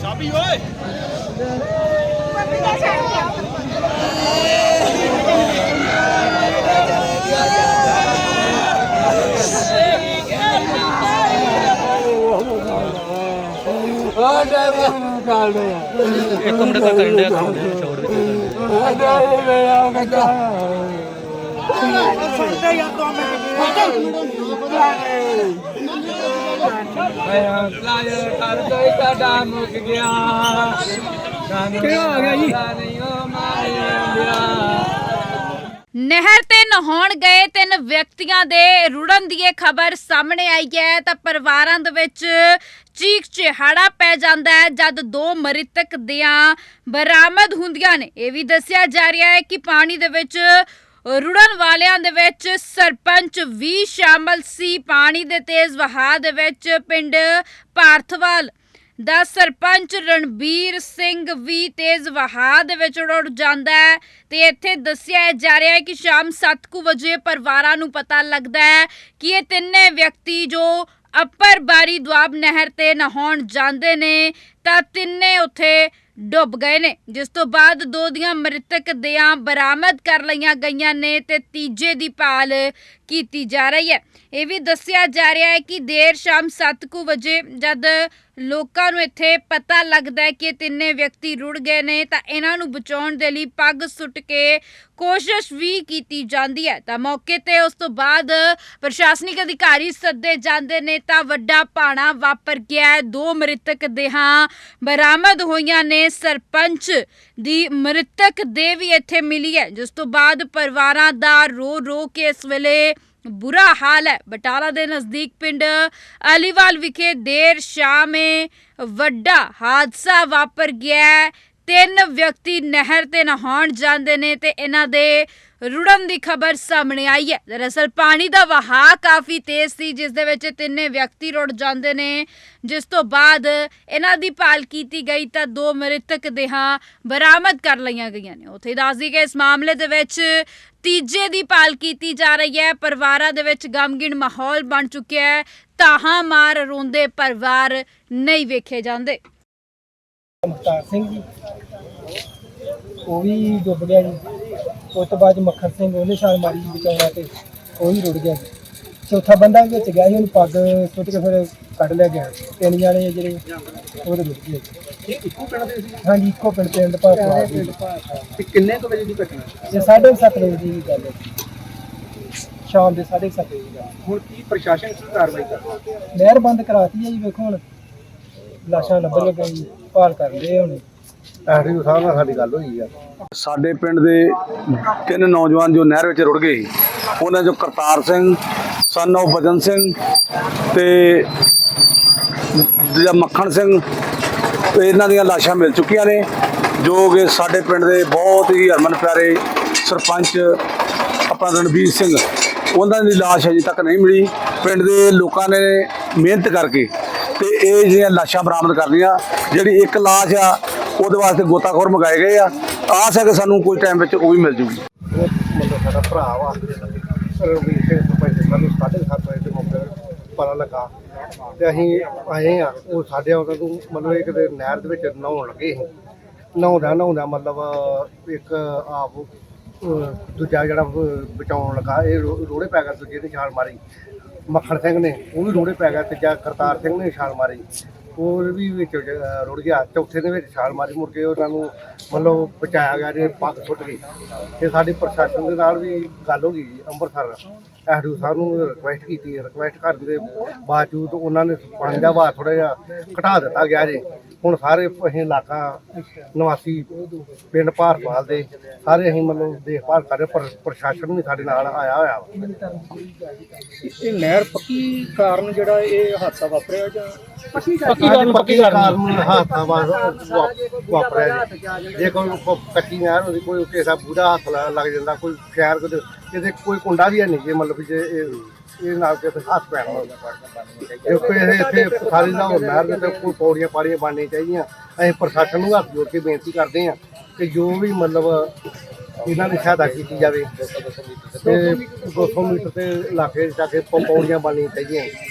ਚਾਬੀ ਓਏ। ਮੰਮੀ ਦਾ ਛੱਡ ਗਿਆ ਆ ਡਰਾਈਵਰ ਇੱਕ ਮਿੰਟ ਤੱਕ ਕਰਨ ਡਿਆ ਕੰਮ ਛੋੜ ਵਿੱਚ। ਨਹਿਰ ਤੇ ਨਹਾਉਣ ਗਏ ਤਿੰਨ ਵਿਅਕਤੀਆਂ ਦੇ ਰੁੜਨ ਦੀ ਇਹ ਖਬਰ ਸਾਹਮਣੇ ਆਈ ਹੈ, ਤਾਂ ਪਰਿਵਾਰਾਂ ਦੇ ਵਿੱਚ ਚੀਕ ਚਿਹਾੜਾ ਪੈ ਜਾਂਦਾ ਹੈ, ਜਦ ਦੋ ਮ੍ਰਿਤਕ ਦੀਆਂ ਬਰਾਮਦ ਹੁੰਦੀਆਂ ਨੇ। ਇਹ ਵੀ ਦੱਸਿਆ ਜਾ ਰਿਹਾ ਹੈ ਕਿ ਪਾਣੀ ਦੇ ਵਿੱਚ ਰੁੜਨ ਵਾਲਿਆਂ ਦੇ ਵਿੱਚ ਸਰਪੰਚ ਵੀ ਸ਼ਾਮਲ ਸੀ। ਪਾਣੀ ਦੇ ਤੇਜ਼ ਵਹਾਅ ਦੇ ਵਿੱਚ ਪਿੰਡ ਭਾਰਥਵਾਲ ਦਾ ਸਰਪੰਚ ਰਣਬੀਰ ਸਿੰਘ ਵੀ ਤੇਜ਼ ਵਹਾਅ ਦੇ ਵਿੱਚ ਉੜ ਜਾਂਦਾ ਹੈ ਤੇ ਇੱਥੇ ਦੱਸਿਆ ਜਾ ਰਿਹਾ ਹੈ ਕਿ ਸ਼ਾਮ 7:00 ਵਜੇ ਪਰਿਵਾਰਾਂ ਨੂੰ ਪਤਾ ਲੱਗਦਾ ਹੈ ਕਿ ਇਹ ਤਿੰਨੇ ਵਿਅਕਤੀ ਜੋ ਅੱਪਰ ਬਾਰੀ ਦੁਆਬ ਨਹਿਰ ਤੇ ਨਹਾਉਣ ਜਾਂਦੇ ਨੇ, ਤਾਂ ਤਿੰਨੇ ਉੱਥੇ ਡੁੱਬ ਗਏ ਨੇ। ਜਿਸ ਤੋਂ ਬਾਅਦ ਦੋ ਦੀਆਂ ਮ੍ਰਿਤਕ ਦੇਹਾਂ ਬਰਾਮਦ ਕਰ ਲਈਆਂ ਗਈਆਂ ਨੇ ਤੇ ਤੀਜੇ ਦੀ ਭਾਲ ਕੀਤੀ ਜਾ ਰਹੀ ਹੈ। ਇਹ ਵੀ ਦੱਸਿਆ ਜਾ ਰਿਹਾ ਹੈ ਕਿ ਦੇਰ ਸ਼ਾਮ 7:00 ਵਜੇ ਜਦ ਲੋਕਾਂ ਨੂੰ ਇੱਥੇ ਪਤਾ ਲੱਗਦਾ ਹੈ ਕਿ ਤਿੰਨੇ ਵਿਅਕਤੀ ਰੁੜ ਗਏ ਨੇ ਤਾਂ ਇਹਨਾਂ ਨੂੰ ਬਚਾਉਣ ਦੇ ਲਈ ਪੱਗ ਸੁੱਟ ਕੇ ਕੋਸ਼ਿਸ਼ ਵੀ ਕੀਤੀ ਜਾਂਦੀ ਹੈ। ਤਾਂ ਮੌਕੇ ਤੇ ਉਸ ਤੋਂ ਬਾਅਦ ਪ੍ਰਸ਼ਾਸਨਿਕ ਅਧਿਕਾਰੀ ਸੱਦੇ ਜਾਂਦੇ ਨੇ ਤਾਂ ਵੱਡਾ ਪਾਣਾ ਵਾਪਰ ਗਿਆ ਹੈ। ਦੋ ਮ੍ਰਿਤਕ ਦੇਹਾਂ ਬਰਾਮਦ ਹੋਈਆਂ ਨੇ ਸਰਪੰਚ ਦੀ ਮ੍ਰਿਤਕ ਦੇ ਵੀ ਇੱਥੇ ਮਿਲੀ ਹੈ, ਜਿਸ ਤੋਂ ਬਾਅਦ ਪਰਿਵਾਰਾਂ ਦਾ ਰੋ ਰੋ ਕੇ ਇਸ ਵੇਲੇ ਬੁਰਾ ਹਾਲ ਹੈ। ਬਟਾਲਾ ਦੇ ਨਜ਼ਦੀਕ ਪਿੰਡ ਅਲੀਵਾਲ ਵਿਖੇ ਦੇਰ ਸ਼ਾਮੇ ਵੱਡਾ ਹਾਦਸਾ ਵਾਪਰ ਗਿਆ ਤਿੰਨ ਵਿਅਕਤੀ ਨਹਿਰ ਤੇ ਨਹਾਉਣ ਜਾਂਦੇ ਨੇ ਤੇ ਇਹਨਾਂ ਦੇ ਰੁੜਨ ਦੀ ਖਬਰ ਸਾਹਮਣੇ ਆਈ ਹੈ। ਦਰਅਸਲ ਪਾਣੀ ਦਾ ਵਹਾਅ ਕਾਫੀ ਤੇਜ਼ ਸੀ, ਜਿਸ ਦੇ ਵਿੱਚ ਤਿੰਨੇ ਵਿਅਕਤੀ ਰੁੜ ਜਾਂਦੇ ਨੇ। ਜਿਸ ਤੋਂ ਬਾਅਦ ਇਹਨਾਂ ਦੀ ਭਾਲ ਕੀਤੀ ਗਈ ਤਾਂ ਦੋ ਮ੍ਰਿਤਕ ਦੇਹਾਂ ਬਰਾਮਦ ਕਰ ਲਈਆਂ ਗਈਆਂ ਨੇ। ਉੱਥੇ ਦੱਸਦੀ ਕਿ ਇਸ ਮਾਮਲੇ ਦੇ ਵਿੱਚ ਤੀਜੇ ਦੀ ਭਾਲ ਕੀਤੀ ਜਾ ਰਹੀ ਹੈ। ਪਰਿਵਾਰਾਂ ਦੇ ਵਿੱਚ ਗਮਗਿਨ ਮਾਹੌਲ ਬਣ ਚੁੱਕਿਆ ਹੈ। ਤਾਹਾਂ ਮਾਰ ਰੋਂਦੇ ਪਰਿਵਾਰ ਨਹੀਂ ਵੇਖੇ ਜਾਂਦੇ। ਮੁਖਤਾਰ ਸਿੰਘ ਜੀ। ਉਹ ਵੀ ਡੁੱਬ ਗਿਆ ਜੀ। ਉਸ ਤੋਂ ਬਾਅਦ ਮੱਖਣ ਸਿੰਘ ਉਹਨੇ ਛਾਲ ਮਾਰੀ ਜੀ ਬਚਾਉਣਾ ਤੇ। ਉਹ ਵੀ ਰੁੜ ਗਿਆ ਜੀ। ਚੌਥਾ ਬੰਦਾ ਵਿੱਚ ਗਿਆ ਸੀ ਉਹਨੂੰ ਪੱਗ ਸੁੱਟ ਕੇ ਫਿਰ ਕੱਢ ਲਿਆ ਗਿਆ। ਤਿੰਨ ਜਾਣੇ ਜਿਹੜੇ ਉਹ ਤੇ ਰੁੜ ਗਏ ਜੀ। ਇੱਕੋ ਪਿੰਡ ਦੇ ਸੀ? ਹਾਂਜੀ ਇੱਕੋ ਪਿੰਡ ਪਿੰਡ ਜੀ। ਤੇ ਕਿੰਨੇ ਕੁ ਵਜੇ ਦੀ ਘਟਨਾ? ਤੇ 7:30 ਵਜੇ ਦੀ ਗੱਲ ਹੈ ਜੀ। ਸ਼ਾਮ ਦੇ 7:30 ਵਜੇ ਦੀ ਗੱਲ ਹੁਣ ਕੀ ਪ੍ਰਸ਼ਾਸਨ ਕੀ ਕਾਰਵਾਈ ਨਹਿਰ ਬੰਦ ਕਰਾਤੀ ਹੈ ਜੀ ਵੇਖੋ ਹੁਣ। ਲਾਸ਼ਾਂ ਲੱਭਣ ਲੱਗਾ ਜੀ ਭਾਲ ਕਰਦੇ ਹੁਣ ਐਸਡੀਓ ਸਾਹਿਬ ਨਾਲ ਸਾਡੀ ਗੱਲ ਹੋਈ ਆ। ਸਾਡੇ ਪਿੰਡ ਦੇ ਤਿੰਨ ਨੌਜਵਾਨ ਜੋ ਨਹਿਰ ਵਿੱਚ ਰੁੜ ਗਏ ਸੀ, ਉਹਨਾਂ ਚੋਂ ਕਰਤਾਰ ਸਿੰਘ ਸਨ of ਬਜਨ ਸਿੰਘ ਤੇ ਦੂਜਾ ਮੱਖਣ ਸਿੰਘ ਤੇ ਇਹਨਾਂ ਦੀਆਂ ਲਾਸ਼ਾਂ ਮਿਲ ਚੁੱਕੀਆਂ ਨੇ ਜੋ ਕਿ ਸਾਡੇ ਪਿੰਡ ਦੇ ਬਹੁਤ ਹੀ ਹਰਮਨ ਪਿਆਰੇ ਸਰਪੰਚ ਆਪਣਾ ਰਣਬੀਰ ਸਿੰਘ ਉਹਨਾਂ ਦੀ ਲਾਸ਼ ਅਜੇ ਤੱਕ ਨਹੀਂ ਮਿਲੀ। ਪਿੰਡ ਦੇ ਲੋਕਾਂ ਨੇ ਮਿਹਨਤ ਕਰਕੇ ਤੇ ਇਹ ਜਿਹੜੀਆਂ ਲਾਸ਼ਾਂ ਬਰਾਮਦ ਕਰ ਲਈਆਂ ਜਿਹੜੀ ਇੱਕ ਲਾਸ਼ ਆ, ਉਹਦੇ ਵਾਸਤੇ ਗੋਤਾਖੋਰ ਮੰਗਾਏ ਗਏ ਆ। ਆਸ ਹੈ ਕਿ ਸਾਨੂੰ ਕੋਈ ਟਾਈਮ ਵਿੱਚ ਉਹ ਵੀ ਮਿਲ ਜੂਗੀ। ਸਾਡਾ ਭਰਾ ਵਾ। ਰਣਵੀਰ ਸਿੰਘ ਸਰਪੰਚ ਸਾਨੂੰ 7:30 ਵਜੇ ਦੇ ਮੌਕੇ ਪਤਾ ਲੱਗਾ। ਤੇ ਅਸੀਂ ਆਏ ਆ, ਉਹ ਸਾਡੇ ਉਹਨਾਂ ਤੋਂ ਮਤਲਬ ਇੱਕ ਦੇ ਨਹਿਰ ਦੇ ਵਿੱਚ ਨਹਾਉਣ ਲੱਗੇ ਸੀ। ਨਹਾਉਂਦਾ ਨਹਾਉਂਦਾ ਮਤਲਬ ਇੱਕ ਆਪ ਦੂਜਾ ਜਿਹੜਾ ਬਚਾਉਣ ਲੱਗਾ। ਇਹ ਰੋੜੇ ਪੈ ਗਿਆ ਦੂਜੇ ਨੇ ਛਾਲ ਮਾਰੀ। ਮੱਖਣ ਸਿੰਘ ਨੇ ਉਹ ਵੀ ਰੋੜੇ ਪੈ ਗਿਆ ਤੀਜਾ ਕਰਤਾਰ ਸਿੰਘ ਨੇ ਛਾਲ ਮਾਰੀ। ਉਹ ਵੀ ਵਿੱਚ ਅਹ, ਰੁੜ ਗਿਆ। ਚੌਥੇ ਦੇ ਵਿੱਚ ਛਾਲ ਮਾਰੀ ਮੁੜ ਕੇ ਉਹਨਾਂ ਨੂੰ ਮਤਲਬ ਬਚਾਇਆ ਗਿਆ ਜੇ ਪੱਗ ਸੁੱਟ ਗਈ ਤੇ ਸਾਡੇ ਪ੍ਰਸ਼ਾਸਨ ਦੇ ਨਾਲ ਵੀ ਗੱਲ ਹੋ ਗਈ ਜੀ ਅੰਮ੍ਰਿਤਸਰ। ਐਸਡੀਓ ਸਾਹਿਬ ਨੂੰ ਰਿਕੁਐਸਟ ਕੀਤੀ। ਰਿਕੁਐਸਟ ਕਰਨ ਦੇ ਬਾਵਜੂਦ ਉਹਨਾਂ ਨੇ ਪਾਣੀ ਦਾ ਵਹਾਅ ਥੋੜਾ ਜਿਹਾ ਘਟਾ ਦਿੱਤਾ ਗਿਆ ਜੀ। ਹੁਣ ਸਾਰੇ ਅਸੀਂ ਇਲਾਕਾ ਨਿਵਾਸੀ ਪਿੰਡ ਭਾਰਪਾਲ ਦੇ, ਸਾਰੇ ਅਸੀਂ ਮਤਲਬ ਦੇਖਭਾਲ ਕਰ ਰਹੇ ਪਰ ਪ੍ਰਸ਼ਾਸਨ ਵੀ ਸਾਡੇ ਨਾਲ ਆਇਆ ਹੋਇਆ ਵਾ। ਇਹ ਨਹਿਰ ਪੱਕੀ ਕਾਰਨ ਜਿਹੜਾ ਇਹ ਹਾਦਸਾ ਵਾਪਰਿਆ ਜਾਂ ਪੱਕੀ ਕਾਰਨ ਪੱਕੀ ਕਾਰਨ। ਹਾਥਾ ਵਾਪਰਿਆ ਜੀ। ਕੋਈ ਕੱਚੀ ਨਹਿਰ ਹੁੰਦੀ ਕੋਈ ਕਿਸੇ ਦਾ ਬੂੜਾ ਹੱਥ ਲੱਗ ਜਾਂਦਾ ਕੋਈ ਖੈਰ ਕੋਈ ਕਿਤੇ ਕੋਈ ਕੁੰਡਾ ਵੀ ਹੈ ਨਹੀਂ ਜੇ ਮਤਲਬ ਜੇ ਇਹ ਇਹ ਨਾਲ ਕਿਤੇ ਹੱਥ ਪੈਣਾ ਹੁੰਦਾ ਜੇ ਕੋਈ ਇਹ ਇੱਥੇ ਸਾਰੀ ਦਾ ਹੋਰ ਨਹਿਰ ਦੇ ਤੇ ਕੋਈ ਪੌੜੀਆਂ ਪਾੜੀਆਂ ਬਣਨੀਆਂ ਚਾਹੀਦੀਆਂ ਅਸੀਂ ਪ੍ਰਸ਼ਾਸਨ ਨੂੰ ਹੱਥ ਜੋੜ ਕੇ ਬੇਨਤੀ ਕਰਦੇ ਹਾਂ ਕਿ ਜੋ ਵੀ ਮਤਲਬ ਇਹਨਾਂ ਦੀ ਸਹਾਇਤਾ ਕੀਤੀ ਜਾਵੇ ਤੇ 200 ਮੀਟਰ ਤੇ ਇਲਾਕੇ ਜਾ ਕੇ ਪੌੜੀਆਂ ਬਣਨੀਆਂ ਚਾਹੀਦੀਆਂ।